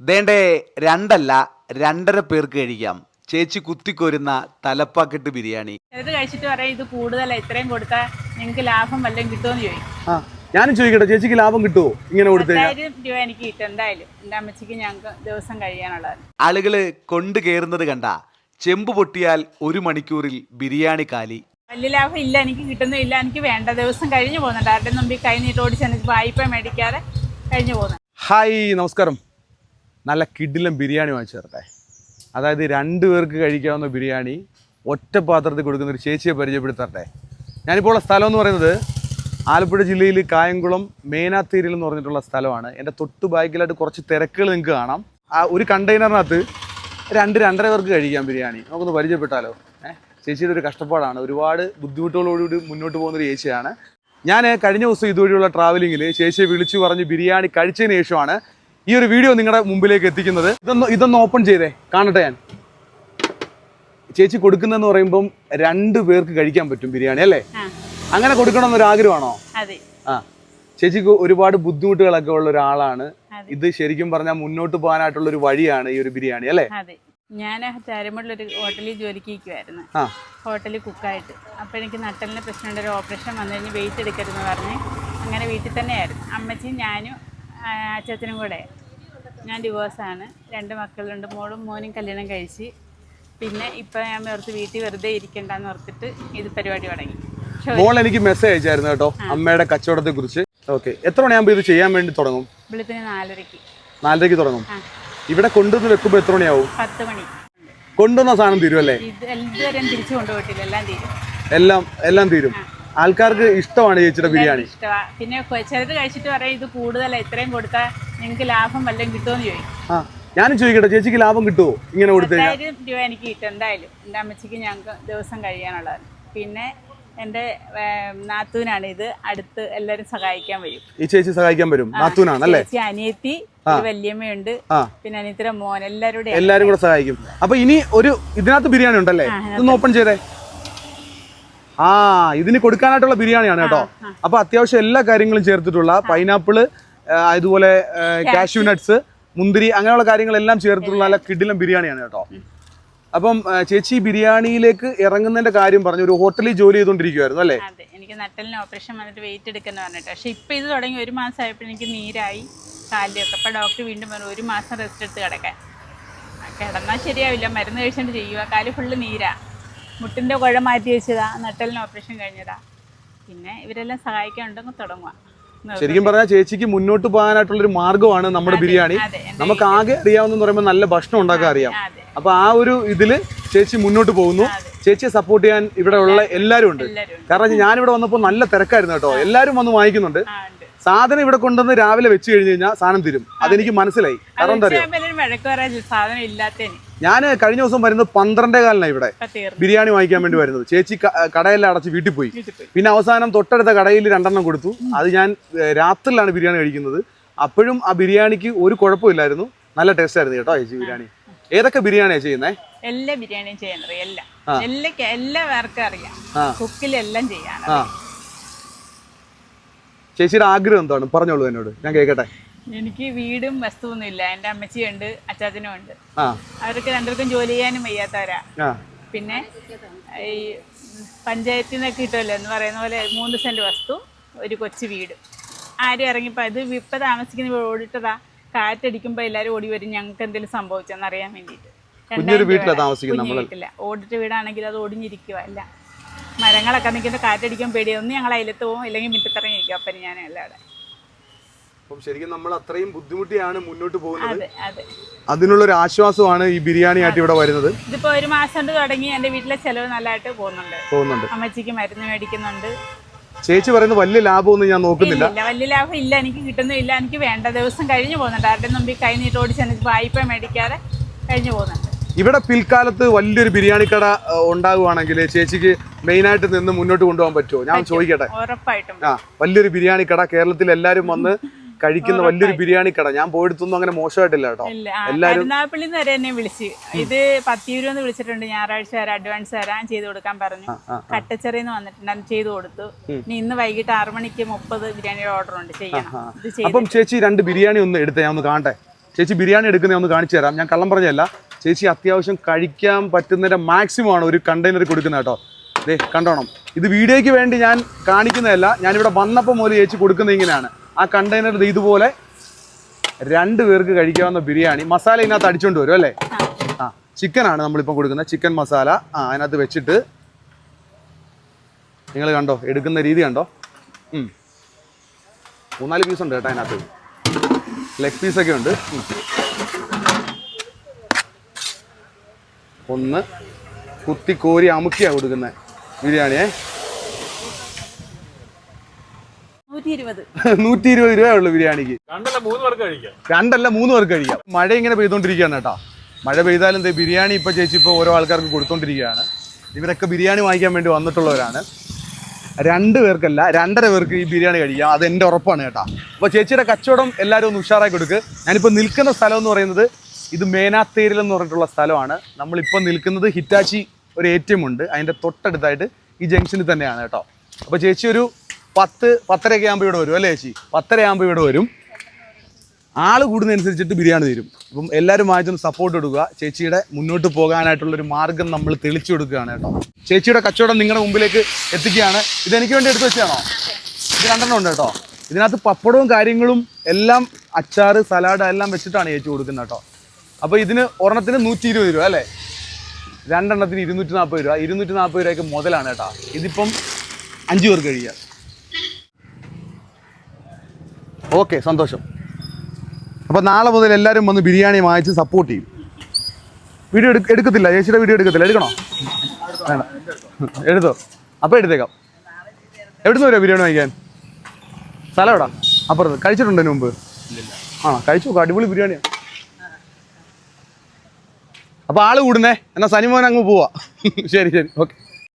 ദേണ്ടേ രണ്ടല്ല രണ്ടര പേർക്ക് കഴിക്കാം. ചേച്ചി കുത്തിക്കൊരുന്ന തലപ്പാക്കെട്ട് ബിരിയാണി. ഇത് കഴിച്ചിട്ട് പറയാം ഇത് കൂടുതൽ ഇത്രയും കൊടുത്താൽ നിങ്ങൾക്ക് ലാഭം വല്ലതും കിട്ടുമെന്ന് ചോദിക്കും. ആ ഞാനും ചോദിക്കട്ടെ ചേച്ചിക്ക് ലാഭം കിട്ടുമോ ഇങ്ങനെ കൊടുത്തു കഴിഞ്ഞാൽ രൂപ എനിക്ക് കിട്ടും എന്തായാലും. എന്റെ അമ്മച്ചിക്ക് ഞങ്ങൾക്ക് ദിവസം കഴിയാനുള്ളതാണ്. ആളുകൾ കൊണ്ടു കയറുന്നത് കണ്ട ചെമ്പ് പൊട്ടിയാൽ ഒരു മണിക്കൂറിൽ ബിരിയാണി കാലി. വലിയ ലാഭം ഇല്ല എനിക്ക് കിട്ടുന്നില്ല എനിക്ക് വേണ്ട ദിവസം കഴിഞ്ഞു പോകുന്നുണ്ട്. ആരുടെ മുമ്പിൽ കൈ നീട്ട് ഓടിച്ച് എനിക്ക് വായ്പ മേടിക്കാതെ കഴിഞ്ഞു പോകുന്നു ഹായ് നമസ്കാരം. നല്ല കിഡിലും ബിരിയാണി വാങ്ങിച്ചു തരട്ടെ. അതായത് രണ്ട് പേർക്ക് കഴിക്കാവുന്ന ബിരിയാണി ഒറ്റ പാത്രത്തിൽ കൊടുക്കുന്ന ഒരു ചേച്ചിയെ പരിചയപ്പെടുത്തട്ടെ. ഞാനിപ്പോൾ ഉള്ള സ്ഥലം എന്ന് പറയുന്നത് ആലപ്പുഴ ജില്ലയിൽ കായംകുളം മേനാത്തീരിൽ എന്ന് പറഞ്ഞിട്ടുള്ള സ്ഥലമാണ്. എന്റെ തൊട്ട് ബാക്കിലായിട്ട് കുറച്ച് തിരക്കുകൾ നിങ്ങൾക്ക് കാണാം. ആ ഒരു കണ്ടെയ്നറിനകത്ത് രണ്ട് രണ്ടര പേർക്ക് കഴിക്കാം ബിരിയാണി. നമുക്കൊന്ന് പരിചയപ്പെട്ടാലോ? ഏഹ് ചേച്ചിയുടെ ഒരു കഷ്ടപ്പാടാണ്. ഒരുപാട് ബുദ്ധിമുട്ടുകളോടുകൂടി മുന്നോട്ട് പോകുന്ന ഒരു ചേച്ചിയാണ്. ഞാൻ കഴിഞ്ഞ ദിവസം ഇതുവഴിയുള്ള ട്രാവലിങ്ങിൽ ചേച്ചിയെ വിളിച്ചു പറഞ്ഞ് ബിരിയാണി കഴിച്ചതിന് ശേഷമാണ് ഈ ഒരു വീഡിയോ നിങ്ങളുടെ മുമ്പിലേക്ക് എത്തിക്കുന്നത്. ഇതൊന്ന് ഇതൊന്ന് ഓപ്പൺ ചെയ്തേ. കാണട്ടെ ഞാൻ. ചേച്ചി കൊടുക്കുന്നതെന്ന് പറയുമ്പം രണ്ടു പേർക്ക് കഴിക്കാൻ പറ്റും ബിരിയാണി അല്ലേ? അങ്ങനെ അങ്ങനെ കൊടുക്കണമെന്നൊരു ആഗ്രഹമാണോ? ആ. ചേച്ചിക്ക് ഒരുപാട് ബുദ്ധിമുട്ടുകളൊക്കെ ഉള്ള ഒരാളാണ്. ഇത് ശരിക്കും പറഞ്ഞാൽ മുന്നോട്ട് പോകാനായിട്ടുള്ള ഒരു വഴിയാണ് ഈ ഒരു ബിരിയാണി അല്ലേ? ഞാൻ ചാരമുള്ളൊരു ഹോട്ടലിൽ ജോലിക്ക് ഇരിക്കുമായിരുന്നു ഹോട്ടലിൽ കുക്കായിട്ട്. അപ്പോൾ എനിക്ക് നട്ടലിന് പ്രശ്നമുണ്ട്. ഒരു ഓപ്പറേഷൻ വന്നു കഴിഞ്ഞ് വെയിറ്റ് എടുക്കരുതെന്ന് പറഞ്ഞ് അങ്ങനെ വീട്ടിൽ തന്നെയായിരുന്നു. അമ്മച്ചിയും ഞാനും ആ, കൂടെ ഞാൻ ഡിവോഴ്സാണ് രണ്ട് മക്കളുണ്ട് മോളും മോനും കല്യാണം കഴിച്ച്. പിന്നെ ഇപ്പം ഞാൻ ഓർത്ത് വീട്ടിൽ വെറുതെ ഇരിക്കണ്ടെന്ന് ഓർത്തിട്ട് ഇത് പരിപാടി തുടങ്ങി. മോൾ എനിക്ക് മെസ്സേജ് അയച്ചായിരുന്നു കേട്ടോ അമ്മയുടെ കച്ചവടത്തെ കുറിച്ച് ഓക്കെ എത്ര മണിയാകുമ്പോൾ ഇത് ചെയ്യാൻ വേണ്ടി തുടങ്ങും? വെളുപ്പിന് നാലരയ്ക്ക്. നാലരയ്ക്ക് തുടങ്ങും. ഇവിടെ കൊണ്ടുവന്ന് വെക്കുമ്പോൾ എത്ര മണിയാവും? പത്ത് മണി. കൊണ്ടുവന്ന സാധനം തീരും അല്ലേ ഇതുവരെ തിരിച്ചു കൊണ്ടുപോയിട്ടില്ല എല്ലാം തീരും. എല്ലാം എല്ലാം തീരും. ആൾക്കാർക്ക് ഇഷ്ടമാണ് ചേച്ചിയുടെ ബിരിയാണി. പിന്നെ ചെറുത് ചിലത് കഴിച്ചിട്ട് പറയാം ഇത് കൂടുതൽ ഇത്രയും കൊടുത്താൽ നിങ്ങൾക്ക് ലാഭം വല്ലതും കിട്ടുമെന്ന് ചോദിക്കും. ആ ഞാനും ചോദിക്കട്ടെ ചേച്ചിക്ക് ലാഭം കിട്ടുമോ ഇങ്ങനെ കൊടുത്തു രൂപ എനിക്ക് കിട്ടും എന്തായാലും. എന്റെ അമ്മച്ചിക്ക് ഞങ്ങൾക്ക് ദിവസം കഴിയാനുള്ളതാണ്. പിന്നെ എന്റെ നാത്തൂനാണ് ഇത്. അടുത്ത് എല്ലാരും സഹായിക്കാൻ വരും. ഈ ചേച്ചി സഹായിക്കാൻ വരും. നാത്തൂനാണ് അല്ലേ? അനിയത്തി വല്യമ്മയുണ്ട്. പിന്നെ അനിയത്തിയുടെ മോൻ എല്ലാവരുടെ എല്ലാരും കൂടെ സഹായിക്കും. അപ്പൊ ഇനി ഒരു ഇതിനകത്ത് ബിരിയാണി ഉണ്ടല്ലേ? ഒന്ന് ഓപ്പൺ ചെയ്തേ. ആ ഇതിന് കൊടുക്കാനായിട്ടുള്ള ബിരിയാണിയാണ് കേട്ടോ. അപ്പൊ അത്യാവശ്യം എല്ലാ കാര്യങ്ങളും ചേർത്തിട്ടുള്ള പൈനാപ്പിൾ അതുപോലെ കാഷ്യൂ നട്ട്സ് മുന്തിരി അങ്ങനെയുള്ള കാര്യങ്ങളെല്ലാം ചേർത്തിട്ടുള്ള നല്ല കിഡിലും ബിരിയാണിയാണ് കേട്ടോ. അപ്പം ചേച്ചി ബിരിയാണിയിലേക്ക് ഇറങ്ങുന്നതിന്റെ കാര്യം പറഞ്ഞു ഒരു ഹോട്ടലിൽ ജോലി ചെയ്തോണ്ടിരിക്കുവായിരുന്നു അല്ലേ? എനിക്ക് നട്ടലിന് ഓപ്പറേഷൻ വന്നിട്ട് വെയിറ്റ് എടുക്കുന്ന പറഞ്ഞിട്ട്. പക്ഷെ ഇപ്പൊ ഇത് തുടങ്ങി ഒരു മാസം ആയപ്പോൾ എനിക്ക് നീരായി കാലിയൊക്കെ. അപ്പൊ ഡോക്ടർ വീണ്ടും പറഞ്ഞു ഒരു മാസം റെസ്റ്റ് എടുത്ത് കിടക്കാൻ. കിടന്നാൽ ശരിയാവില്ല മരുന്ന് കഴിച്ചിട്ട് ചെയ്യുക കാൽ ഫുള്ള് നീരാ. മുട്ടിന്റെ കുഴ മാറ്റി വെച്ചതാ നട്ടലിന് ഓപ്പറേഷൻ കഴിഞ്ഞതാ. പിന്നെ ഇവരെല്ലാം സഹായിക്കാനുണ്ടെങ്കിൽ തുടങ്ങുക ശരിക്കും പറഞ്ഞാൽ ചേച്ചിക്ക് മുന്നോട്ട് പോകാനായിട്ടുള്ള ഒരു മാർഗമാണ് നമ്മുടെ ബിരിയാണി. നമുക്ക് ആകെ അറിയാവുന്ന പറയുമ്പോൾ നല്ല ഭക്ഷണം ഉണ്ടാക്കാൻ അറിയാം. അപ്പൊ ആ ഒരു ഇതിൽ ചേച്ചി മുന്നോട്ട് പോകുന്നു. ചേച്ചിയെ സപ്പോർട്ട് ചെയ്യാൻ ഇവിടെ ഉള്ള എല്ലാവരും ഉണ്ട്. എല്ലാവരും ഉണ്ട്. കാരണം ഞാനിവിടെ വന്നപ്പോൾ നല്ല തിരക്കായിരുന്നു കേട്ടോ. എല്ലാവരും വന്ന് വാങ്ങിക്കുന്നുണ്ട്. സാധനം ഇവിടെ കൊണ്ടുവന്ന് രാവിലെ വെച്ച് കഴിഞ്ഞ് കഴിഞ്ഞാൽ സാധനം തരും. അതെനിക്ക് മനസ്സിലായി. കാരണം എന്താ അറിയോ? ഞാൻ കഴിഞ്ഞ ദിവസം വരുന്നത് പന്ത്രണ്ടേ കാലിനാണ് ഇവിടെ. ബിരിയാണി വാങ്ങിക്കാൻ വേണ്ടി വരുന്നത്. ചേച്ചി കടയെല്ലാം അടച്ച് വീട്ടിൽ പോയി. പിന്നെ അവസാനം തൊട്ടടുത്ത കടയിൽ രണ്ടെണ്ണം കൊടുത്തു. അത് ഞാൻ രാത്രിയിലാണ് ബിരിയാണി കഴിക്കുന്നത്. അപ്പോഴും ആ ബിരിയാണിക്ക് ഒരു കുഴപ്പമില്ലായിരുന്നു. നല്ല ടേസ്റ്റ് ആയിരുന്നു കേട്ടോ ചേച്ചി ബിരിയാണി. ഏതൊക്കെ ബിരിയാണിയാ ചെയ്യുന്നേ? എല്ലാ ബിരിയാണിയും ചെയ്യാൻ അറിയാം. എല്ലാം. എല്ലാ എല്ലാവർക്കും അറിയാം. കുക്കിലെല്ലാം ചെയ്യാൻ ചേച്ചിയുടെ ആഗ്രഹം എന്താണ്? പറഞ്ഞോളൂ എന്നോട്. ഞാൻ കേൾക്കട്ടെ. എനിക്ക് വീടും വസ്തുവൊന്നും ഇല്ല എന്റെ അമ്മച്ചിയുണ്ട് അച്ചാച്ചനും ഉണ്ട്. ആ. അവർക്ക് രണ്ടുപേർക്കും ജോലി ചെയ്യാനും വയ്യാത്തവരാ. പിന്നെ ഈ പഞ്ചായത്തിൽ നിന്നൊക്കെ കിട്ടുമല്ലോ എന്ന് പറയുന്ന പോലെ മൂന്ന് സെന്റ് വസ്തു ഒരു കൊച്ചു വീട്. ആരും ഇറങ്ങിപ്പോ ഇത് ഇപ്പൊ താമസിക്കുന്ന ഓടിട്ടതാ. കാറ്റടിക്കുമ്പോ എല്ലാരും ഓടി വരും. ഞങ്ങൾക്ക് എന്തെങ്കിലും സംഭവിച്ചെന്ന് അറിയാൻ വേണ്ടിട്ട് വീട്ടിലാ ഓടിട്ട വീടാണെങ്കിൽ അത് ഒടിഞ്ഞിരിക്കുക അല്ല മരങ്ങളൊക്കെ നിൽക്കുന്ന കാറ്റടിക്കാൻ പേടിയൊന്നും ഞങ്ങൾ അതിലത്ത് പോകും അല്ലെങ്കിൽ മിറ്റത്തിറങ്ങിയിരിക്കും അപ്പം ഞാൻ എല്ലാവിടെ അപ്പം ശരിക്കും നമ്മൾ അത്രയും ബുദ്ധിമുട്ടിയാണ് മുന്നോട്ട് പോകുന്നത്. അതെ ഒരു ആശ്വാസമാണ് ഈ ബിരിയാണി ആയിട്ട് ഇവിടെ വരുന്നത്. ഇതിപ്പോ ഒരു മാസം കൊണ്ട് തുടങ്ങി എന്റെ വീട്ടിലെ ചെലവ് നല്ലതായിട്ട് പോകുന്നുണ്ട്. പോകുന്നുണ്ട്. അമ്മച്ചിക്ക് മരുന്ന് മേടിക്കുന്നുണ്ട്. ചേച്ചി പറയുന്നത് വലിയ ലാഭമൊന്നും ഞാൻ നോക്കുന്നില്ല. വലിയ ലാഭം ഇല്ല എനിക്ക് കിട്ടുന്നില്ല എനിക്ക് വേണ്ട ദിവസം കഴിഞ്ഞു പോകുന്നുണ്ട്. ആരുടെ മുമ്പിൽ കൈ നീട്ട് ഓടിച്ച് എനിക്ക് വായ്പ മേടിക്കാതെ കഴിഞ്ഞു പോകുന്നുണ്ട്. ഇവിടെ പിൽക്കാലത്ത് വലിയൊരു ബിരിയാണി കട ഉണ്ടാകുവാണെങ്കിൽ ചേച്ചിക്ക് മെയിനായിട്ട് നിന്ന് മുന്നോട്ട് കൊണ്ടുപോകാൻ പറ്റുമോ? ഞാൻ ചോദിക്കട്ടെ. ഉറപ്പായിട്ടും ആ വലിയൊരു ബിരിയാണി കട കേരളത്തിൽ എല്ലാവരും വന്ന് കഴിക്കുന്ന വലിയൊരു ബിരിയാണി കട. ഞാൻ പോയിടത്തൊന്നും അങ്ങനെ മോശമായിട്ടില്ല കേട്ടോ. നിന്ന് വരെ എന്നെ വിളിച്ച്. ഇത് പത്തിയൂരെന്ന് വിളിച്ചിട്ടുണ്ട്. ഞായറാഴ്ച വരെ അഡ്വാൻസ് തരാൻ ചെയ്ത് കൊടുക്കാൻ പറഞ്ഞു. കട്ടച്ചെറിന്ന് വന്നിട്ടുണ്ട് ചെയ്ത് കൊടുത്തു. ഇനി ഇന്ന് വൈകിട്ട് ആറു മണിക്ക് മുപ്പത് ബിരിയാണിയുടെ ഓർഡർ ഉണ്ട്. ചെയ്യണം. അപ്പം ചേച്ചി രണ്ട് ബിരിയാണി ഒന്ന് എടുത്തേ. ഞാൻ ഒന്ന് കാണട്ടെ. ചേച്ചി ബിരിയാണി എടുക്കുന്ന ഒന്ന് കാണിച്ചു തരാം. ഞാൻ കള്ളം പറഞ്ഞല്ല ചേച്ചി അത്യാവശ്യം കഴിക്കാൻ പറ്റുന്നതിന്റെ മാക്സിമം ആണ് ഒരു കണ്ടെയ്നർ കൊടുക്കുന്നത് കേട്ടോ. ദേ കണ്ടോണം. ഇത് വീഡിയോയ്ക്ക് വേണ്ടി ഞാൻ കാണിക്കുന്നതല്ല. ഞാനിവിടെ വന്നപ്പോൾ മുതൽ ചേച്ചി കൊടുക്കുന്നത് ഇങ്ങനെയാണ്. ആ കണ്ടെയ്നർ ഇതുപോലെ രണ്ട് പേർക്ക് കഴിക്കാവുന്ന ബിരിയാണി. മസാല ഇതിനകത്ത് അടിച്ചുകൊണ്ട് വരും അല്ലേ? ആ. ചിക്കനാണ് നമ്മളിപ്പം കൊടുക്കുന്നത്. ചിക്കൻ മസാല. ആ അതിനകത്ത് വെച്ചിട്ട് നിങ്ങൾ കണ്ടോ? എടുക്കുന്ന രീതി കണ്ടോ? മൂന്നാൽ പീസ് ഉണ്ട് കേട്ടോ അതിനകത്ത്. ലെഗ് പീസൊക്കെ ഉണ്ട്. ഒന്ന് കുത്തി കോരി അമുക്കിയാണ് കൊടുക്കുന്നത് ബിരിയാണിയെ. നൂറ്റി ഇരുപത് രൂപയേ ഉള്ളൂ ബിരിയാണിക്ക്. രണ്ടല്ല മൂന്ന് പേർക്ക് കഴിക്കാം. രണ്ടല്ല മൂന്ന് പേർക്ക് കഴിക്കാം. മഴ ഇങ്ങനെ പെയ്തോണ്ടിരിക്കുകയാണ് കേട്ടോ. മഴ പെയ്താലും ദേ ബിരിയാണി ഇപ്പൊ ചേച്ചി ഇപ്പൊ ഓരോ ആൾക്കാർക്ക് കൊടുത്തോണ്ടിരിക്കുകയാണ്. ഇവരൊക്കെ ബിരിയാണി വാങ്ങിക്കാൻ വേണ്ടി വന്നിട്ടുള്ളവരാണ്. രണ്ടു പേർക്കല്ല രണ്ടര പേർക്ക് ഈ ബിരിയാണി കഴിക്കാം. അത് എന്റെ ഉറപ്പാണ് കേട്ടോ. അപ്പോൾ ചേച്ചിയുടെ കച്ചവടം എല്ലാവരും ഒന്ന് ഉഷാറാക്കി കൊടുക്ക്. ഞാനിപ്പോൾ നിൽക്കുന്ന സ്ഥലം എന്ന് പറയുന്നത് ഇത് മേനാത്തേരിൽ എന്ന് പറഞ്ഞിട്ടുള്ള സ്ഥലമാണ്. നമ്മളിപ്പോൾ നിൽക്കുന്നത് ഹിറ്റാച്ചി ഒരു എ ടി എം ഉണ്ട്. അതിന്റെ തൊട്ടടുത്തായിട്ട് ഈ ജംഗ്ഷനിൽ തന്നെയാണ് കേട്ടോ. അപ്പോൾ ചേച്ചി ഒരു പത്ത് പത്തരയൊക്കെ ആകുമ്പോൾ ഇവിടെ വരും അല്ലേ ചേച്ചി? പത്തര ആകുമ്പോൾ ഇവിടെ വരും. ആൾ കൂടുന്നതനുസരിച്ചിട്ട് ബിരിയാണി തരും. അപ്പം എല്ലാവരും വാങ്ങിച്ചൊന്ന് സപ്പോർട്ട് കൊടുക്കുക ചേച്ചിയുടെ മുന്നോട്ട് പോകാനായിട്ടുള്ളൊരു മാർഗം നമ്മൾ തെളിച്ചു കൊടുക്കുകയാണ് കേട്ടോ. ചേച്ചിയുടെ കച്ചവടം നിങ്ങളുടെ മുമ്പിലേക്ക് എത്തിക്കുകയാണ്. ഇത് എനിക്ക് വേണ്ടി എടുത്തു വെച്ചാണോ? ഇത് രണ്ടെണ്ണം ഉണ്ട് കേട്ടോ. ഇതിനകത്ത് പപ്പടവും കാര്യങ്ങളും എല്ലാം അച്ചാറ് സലാഡ് എല്ലാം വെച്ചിട്ടാണ് ചേച്ചി കൊടുക്കുന്നത് കേട്ടോ. അപ്പോൾ ഇതിന് ഒരെണ്ണത്തിന് നൂറ്റി ഇരുപത് രൂപ അല്ലേ? രണ്ടെണ്ണത്തിന് ഇരുന്നൂറ്റി നാൽപ്പത് രൂപ. ഇരുന്നൂറ്റി നാൽപ്പത് രൂപയ്ക്ക് മുതലാണ് കേട്ടോ. ഇതിപ്പം അഞ്ച് പേർക്ക് കഴിയുക ഓക്കെ സന്തോഷം. അപ്പോൾ നാളെ മുതൽ എല്ലാവരും വന്ന് ബിരിയാണി വാങ്ങിച്ച് സപ്പോർട്ട് ചെയ്യും. വീഡിയോ എടുക്ക എടുക്കത്തില്ല ചേച്ചിയുടെ വീഡിയോ എടുക്കത്തില്ല. എടുക്കണോ? വേണ്ട. എടുത്തോ. അപ്പോൾ എടുത്തേക്കാം. എവിടുന്ന് വരാം ബിരിയാണി വാങ്ങിക്കാൻ? സ്ഥലം എവിടാ? അപ്പുറത്ത്. കഴിച്ചിട്ടുണ്ടോ മുമ്പ്? ആണോ? കഴിച്ചു നോക്കാം. അടിപൊളി ബിരിയാണിയാണ് അപ്പോൾ ആൾ കൂടുന്നേ. എന്നാൽ സനിമോൻ അങ്ങ് പോവാ. ശരി ശരി. ഓക്കെ.